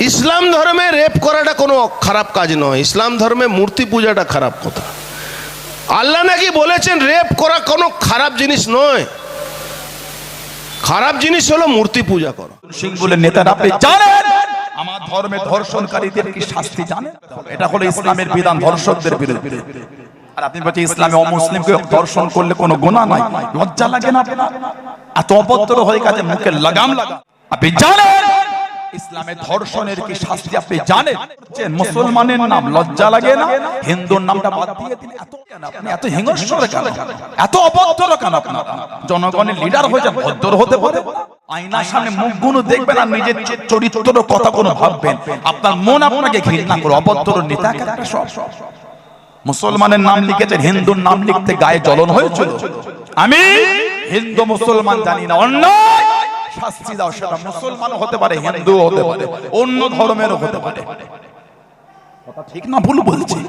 ইসলাম ধর্মে রেপ করাটা কোনো খারাপ কাজ নয়। ইসলাম ধর্মে মূর্তি পূজাটা খারাপ কথা। আল্লাহ নাকি বলেছেন রেপ করা কোনো খারাপ জিনিস নয়। খারাপ জিনিস হলো মূর্তি পূজা করা। সিং বলে, নেতারা, আপনি জানেন, আমার ধর্মে ধর্ষণকারীদের কি শাস্তি জানেন? এটা হলো ইসলামের বিধান, ধর্ষকদের বিরুদ্ধে। আর আপনি বলছেন, ইসলামে অমুসলিমকে ধর্ষণ করলে কোনো গুনাহ নাই? লজ্জা লাগে না এত অভদ্র হয়ে গেছে মুখে লাগাম লাগা। আপনি জানেন ইসলামে ধর্ষণের কি শাস্তি আপনি জানেন? মুসলমানের নাম লজ্জা লাগে না? হিন্দুর নামটা বাদ দিয়ে দিন এত কেন আপনি? এত হিংস্র কেন? এত অভদ্র কেন আপনারা? জনগণের লিডার হয়ে যান ভদ্র হতে পারে আয়নার সামনে মুখগুলো দেখবেন আর নিজের চরিত্র কথা কোনো ভাববেন। আপনার মন আপনাকে ঘৃণা করে অভদ্র নেতা সব। মুসলমানের নাম লিখেছেন হিন্দুর নাম লিখতে গায়ে জ্বলন হয়েছিল। আমি হিন্দু মুসলমান জানি না। অন্যায়! শাস্তি দাও সেটা মুসলমান হতে পারে হিন্দু হতে পারে অন্য ধর্মেরও হতে পারে। কথা ঠিক না ভুল বলছি।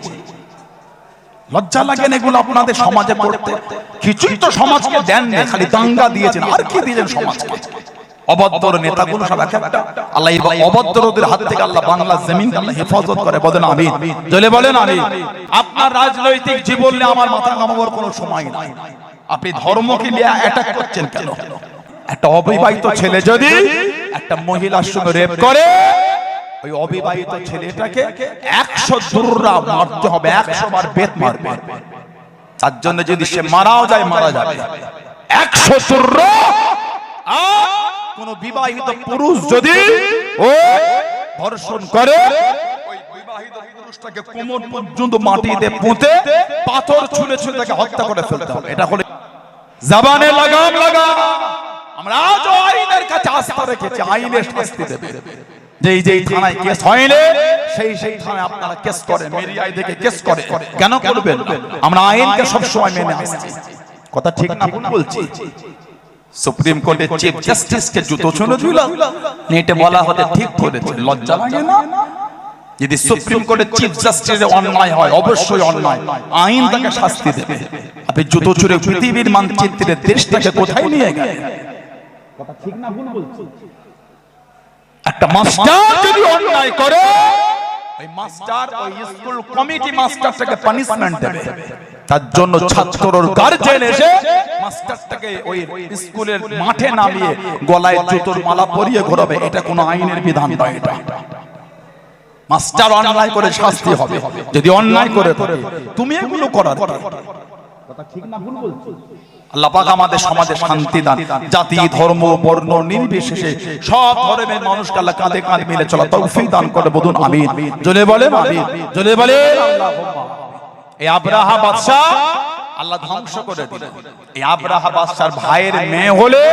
লজ্জা লাগেন এগুলো আপনাদের সমাজে করতে কিছুই তো সমাজকে দেন না খালি দাঙ্গা দিয়েছেন। আর কি দিয়েছেন সমাজকে? অভদ্র নেতাগুলো সব এক একটা। আল্লাহ এই অভদ্রদের হাত থেকে আল্লাহ বাংলা জমিন আল্লাহ হেফাজত করে। বলেন আমি জলে বলেন আমি আপনার রাজনৈতিক জীবন নিয়ে আমার মাথা ঘামাবার কোনো সময় নাই। আপনি ধর্মকে নিয়ে অ্যাটাক করছেন কেন? একটা অবিবাহিত ছেলে যদি একটা মহিলার সঙ্গে রেপ করে ওই অবিবাহিত ছেলেটাকে একশো দুর্রা মারতে হবে একশো বার বেত মারবে। তার জন্য যদি সে মারাও যায় মারা যাবে। একশো দুর্রা কোন বিবাহিত পুরুষ যদি ও ধর্ষণ করে পুরুষটাকে কোমর পর্যন্ত মাটিতে পুঁতে পাথর ছুঁড়ে ছুঁড়ে তাকে হত্যা করে ফেলতে হবে। এটা হলে জবানে লাগাম লাগা আমরা আজও আইনের কাছে আস্থা রেখেছি, আইনের শাস্তি দেবে। যেই যেই থানায় কেস হয়নি, সেই সেই থানায় আপনারা কেস দেখে কেস করে কেন করবেন? আমরা আইনকে সব সময় মেনে আসছি। কথা ঠিক না বলছি। সুপ্রিম কোর্টের চিফ জুতো ছুঁড়ে দিলাম নেটে বলা হতে ঠিক করেছে। লজ্জা লাগে না? যদি সুপ্রিম কোর্টের চিফ জাস্টিসের অন্যায় হয়, অবশ্যই অন্যায়। আইন তাকে শাস্তি দেবে। আপনি জুতো ছুঁড়ে পৃথিবীর মানচিত্রে দেশটাকে কোথায় নিয়ে গেলেন? একটা মাস্টার যদি অন্যায় করে ওই মাস্টার ওই স্কুল কমিটি মাস্টারটাকে পানিশমেন্ট দেবে। তার জন্য ছাত্রর গার্জেন এসে মাস্টারটাকে ওই স্কুলের মাঠে নামিয়ে গলায় জুতোর মালা পরিয়ে ঘোরাবে। এটা কোনো আইনের বিধান নয় এটা। মাস্টার অন্যায় করে শাস্তি হবে। যদি অন্যায় করে তুমি এগুলো করার কি? আমাদের সমাজে শান্তি দান, জাতি, ধর্ম, বর্ণ, নির্বিশেষে সব ধর্মের মানুষকে আল্লাহ কাঁধে কাঁধ মিলে চলা তৌফিক দান করে বলুন, আমিন। জলে বলেন, আমিন। জলে বলেন। এই আব্রাহা বাদশা আল্লাহ ধ্বংস করে দিল। এই আব্রাহা বাদশার ভাইয়ের মেয়ে হলে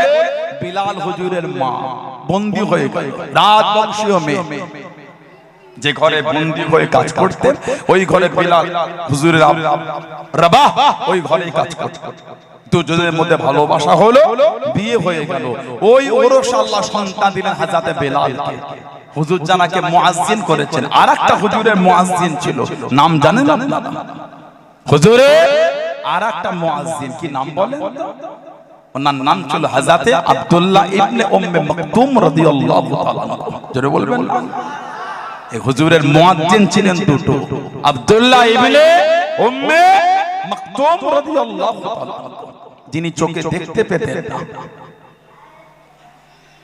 বিলাল হুজুরের মা, বন্দী হয়ে গেল। রাজবংশীয় মেয়ে। যে ঘরে বন্দি হয়ে কাজ করতেন ওই ঘরে বিলাল হুজুরের রাবাহ ওই ঘরে কাজ করতেন। দুজনের মধ্যে ভালোবাসা হলো বিয়ে হয়ে গেল। ওই ওরস আল্লাহ সন্তান দিলেন হাজাতে বেলালকে। হুজুর জানাকে মুয়াজ্জিন করেছেন। আর একটা হুজুরের মুয়াজ্জিন ছিল। নাম জানেন আপনারা? হুজুরে আর একটা মুয়াজ্জিন। কি নাম বলেন তো? ওনার নাম ছিল হাজাতে আব্দুল্লাহ ইবনে উম্মে মাকতুম রাদিয়াল্লাহু তাআলা। জোরে বলবেন হুজুরের মুয়াজ্জিন ছিলেন দুটো। আব্দুল্লাহ ইবনে উম্মে মাকতুম রাদিয়াল্লাহু তাআলা যিনি চোখে দেখতে পেতেন না।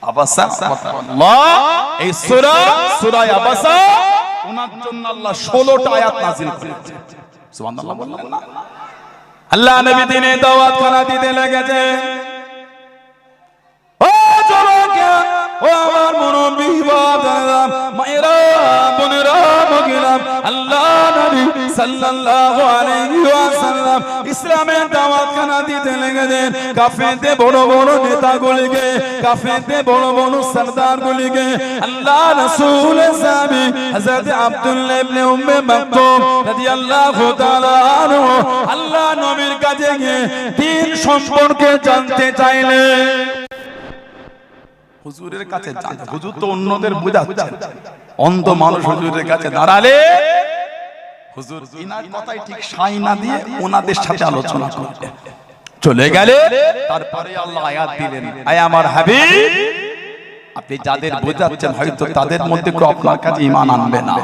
আবাসা আল্লাহ এই সূরা সূরা আবাসা ওনার জন্য আল্লাহ 16টা আয়াত নাযিল করেছেন সুবহানাল্লাহ বললেন না? আল্লাহ নবী দিনে দাওয়াত খানা দিতে লেগেছেন। আল্লাহ নবী সাল্লাল্লাহু আলাইহি ওয়াসাল্লাম ইসলামের দাওয়াতখানা দিতে লেগেছেন। কাফেরদের বড় বড় নেতাগুলিকে, কাফেরদের বড় বড় সরদারগুলিকে আল্লাহ রাসূলের সাহাবী হযরত আব্দুল্লাহ ইবনে উম্মে মাকতুম রাদিয়াল্লাহু তাআলা আনহু আল্লাহ নবীর কাছে গিয়ে দিন সম্পর্কে জানতে চাইলেন। হুজুরের কাছে হুজুর তো অন্যদের বুঝাচ্ছেন অন্ধ মানুষ হুজুরের কাছে দাঁড়ালে হুজুর ইনার কথাই ঠিক সাই না দিয়ে ওনাদের সাথে আলোচনা করবে চলে গেলে তারপরে আল্লাহ আয়াত দিলেন। আয় আমার হাবিব। আপনি যাদের বোঝাচ্ছেন হয়তো তাদের মধ্যে কেউ আপনার কাছে ইমান আনবে না।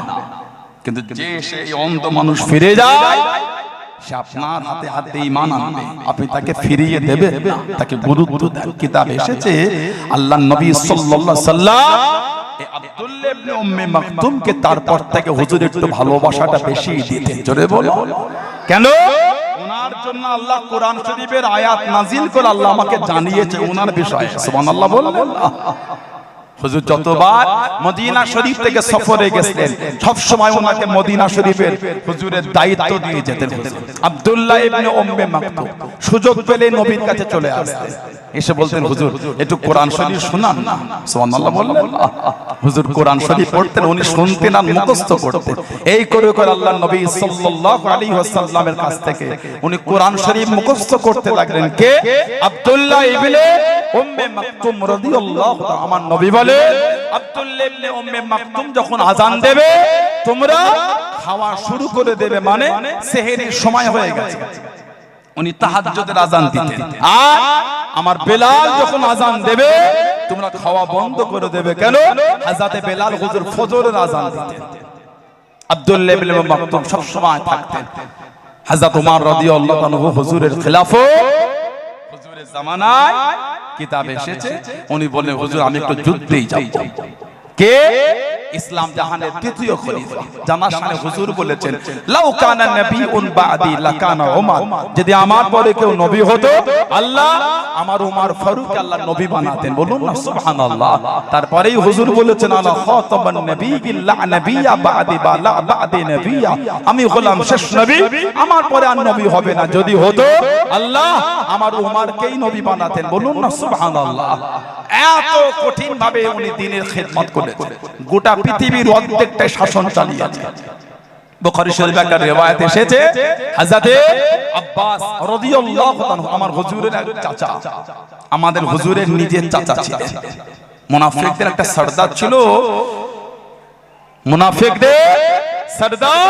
কিন্তু যে সেই অন্ধ মানুষ ফিরে যায় সে আপনার হাতে হাতে ইমান আনবে। আপনি তাকে ফিরিয়ে দেবে। তাকে গুরুত্ব দেন কিতাব এসেছে আল্লাহ নবী সাল্লাল্লাহু সাল্লাম মাকতুমকে তারপর থেকে হুজুর একটু ভালোবাসাটা বেশি দিতেন। জোরে বলো। কেন? ওনার জন্য আল্লাহ কোরআন শরীফের আয়াত নাজিল করে আল্লাহ আমাকে জানিয়েছে ওনার বিষয়ে। সুবহানাল্লাহ বললেন। হুজুর যতবার মদিনা শরীফ থেকে সফরে গেছিলেন সব সময় ওনাকে মদিনা শরীফের হুজুরের দায়িত্ব দিয়ে যেতেন। আব্দুল্লাহ ইবনে উম্মে মাকতুম। সুযোগ পেলে নবীর কাছে চলে আসতেন। এসে বলতেন হুজুর একটু কোরআন শরীফ শোনান। সুবহানাল্লাহ বললেন। হুজুর কোরআন শরীফ পড়তেন উনি শুনতেন আর মুখস্থ করতেন। এই করে করে আল্লাহ নবী সাল্লাল্লাহু আলাইহি ওয়াসাল্লামের কাছ থেকে উনি কোরআন শরীফ মুখস্থ করতে লাগলেন। কে? আব্দুল্লাহ ইবনে উম্মে মাকতুম রাদিয়াল্লাহু তাআলা আমার নবী বলে আব্দুল্লাহ ইবনে উম্মে মাকতুম যখন আজান দেবে তোমরা খাওয়া শুরু করে দেবে মানে সেহরির সময় হয়ে গেছে। উনি তাহাজ্জুদের আজান দিতেন আর আমার বেলাল যখন আজান দেবে তোমরা খাওয়া বন্ধ করে দেবে কেন? হাজাতে বেলাল হুজুর ফজরের আজান দিতেন। আব্দুল্লাহ ইবনে মাকতুম সব সময় থাকতেন। হযরত ওমর রাদিয়াল্লাহু আনহু হুজুরের খিলাফত হুজুরের জামানায় কিতাব এসেছে। উনি বললেন হুজুর আমি একটু যুদ্ধেই যাব। কে? ইসলাম জাহানের তৃতীয় খলিফা। জানার সামনে হুজুর বলেছেন লাউ কানা নবিউন বাদি লাকানা ওমর যদি আমার পরে কেউ নবী হতো আল্লাহ আমার ওমর ফারুক আল্লাহ নবী বানাতেন। বলুন না সুবহানাল্লাহ। তারপরেই হুজুর বলেছেন আলা খাতাবান নবিয়্যি লা নবিয়্যা বাদি বা লা বাদি নবিয়্যা আমি হলাম শেষ নবী। আমার পরে আর নবী হবে না। যদি হতো আল্লাহ আমার উমারকেই নবী বানাতেন। বলুন না সুবহানাল্লাহ। এত কঠিন ভাবে উনি দিনের খেদমত করেছেন গোটা পৃথিবীর অর্ধেকটাই শাসন চালিয়েছে। বুখারী শরীফে একটা রিওয়ায়াত এসেছে হযরতে আব্বাস রাদিয়াল্লাহু তাআলা আমার হুজুরের এক চাচা, আমাদের হুজুরের নিজের চাচা ছিলেন মুনাফিকদের একটা সর্দার ছিল। মুনাফিকদের সর্দার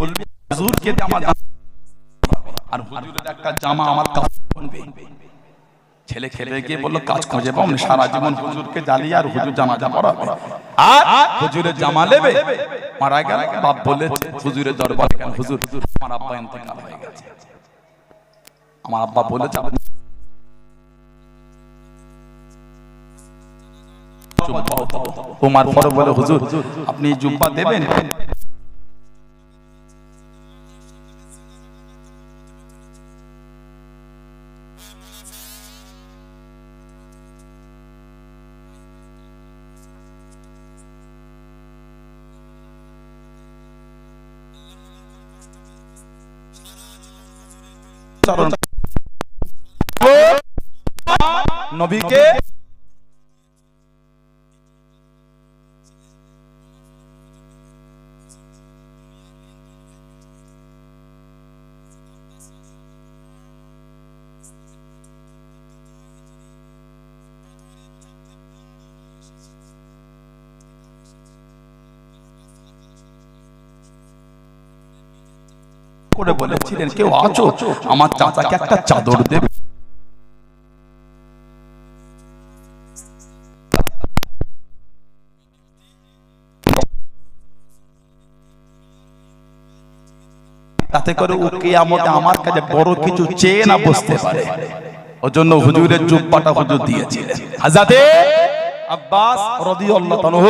বলবি, হুজুরকে আমার আর হুজুরের একটা জামা আমার কাছে ছেলে খেলে গিয়ে বলল, কাজ খুঁজে পাও সারা জীবন হুজুরকে জ্বালিয়ে আর হুজুর জামা জামা আর হুজুরের জামা নেবে, মারা গেল, বাপ বলে হুজুরের দরবারে কেন হুজুর, আমার আব্বা ইন্তেকাল হয়ে গেছে। আমার আব্বা বলেছে, আপনি উমার পরে বলে, হুজুর, আপনি জুব্বা দেবেন? চরণ নবীকে করে বলেছিলেন, কেউ আছো? আমার চাচাকে একটা চাদর দেবে। তাতে করে ও কিয়ামতে আমার কাছে বড় কিছু চেয়ে না বসতে পারে। ওর জন্য হুজুরের জুব্বাটা হুজুর দিয়েছিলেন। হাজাতে আব্বাস রাদিয়াল্লাহু তাআলা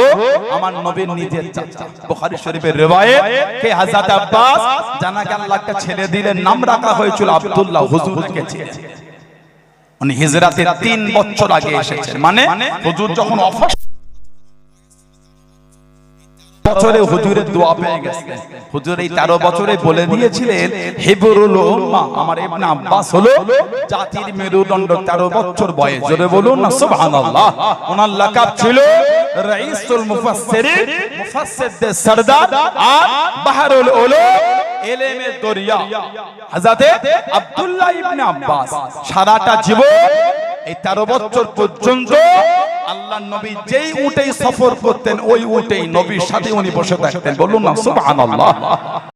আমার নবীর নিজের চাচা। বুখারী শরীফের রিওয়ায়াত, কে হযরত আব্বাস? জানা গেল একটা ছেলে দিলেন নাম রাখা হয়েছিল আব্দুল্লাহ হুজুরকে চেয়েছে উনি হিজরাতের 3 বছর আগে এসেছেন। মানে হুজুর যখন অফার বছরে হুজুরের দোয়া পেয়ে গেছে। হুজুর এই 13 বছরে বলে দিয়েছিলেন হিবরুল উম্মাহ আমার ইবনে আব্বাস হলো জাতির মেরুদণ্ড 13 বছর বয়স। জোরে বলুন না সুবহানাল্লাহ। ওনার লাকাব ছিল রাইসুল মুফাসসিরিন মুফাসসিরদের সরদার আর বাহরুল উলুম এলেমের দরিয়া। হযরতে আব্দুল্লাহ ইবনে আব্বাস। সারাটা জীবন এই 13 বছর পর্যন্ত আল্লাহ নবী যেই উটেই সফর করতেন, ওই উটেই নবীর সাথে উনি বসে থাকতেন। বলুন না, সুবহানাল্লাহ।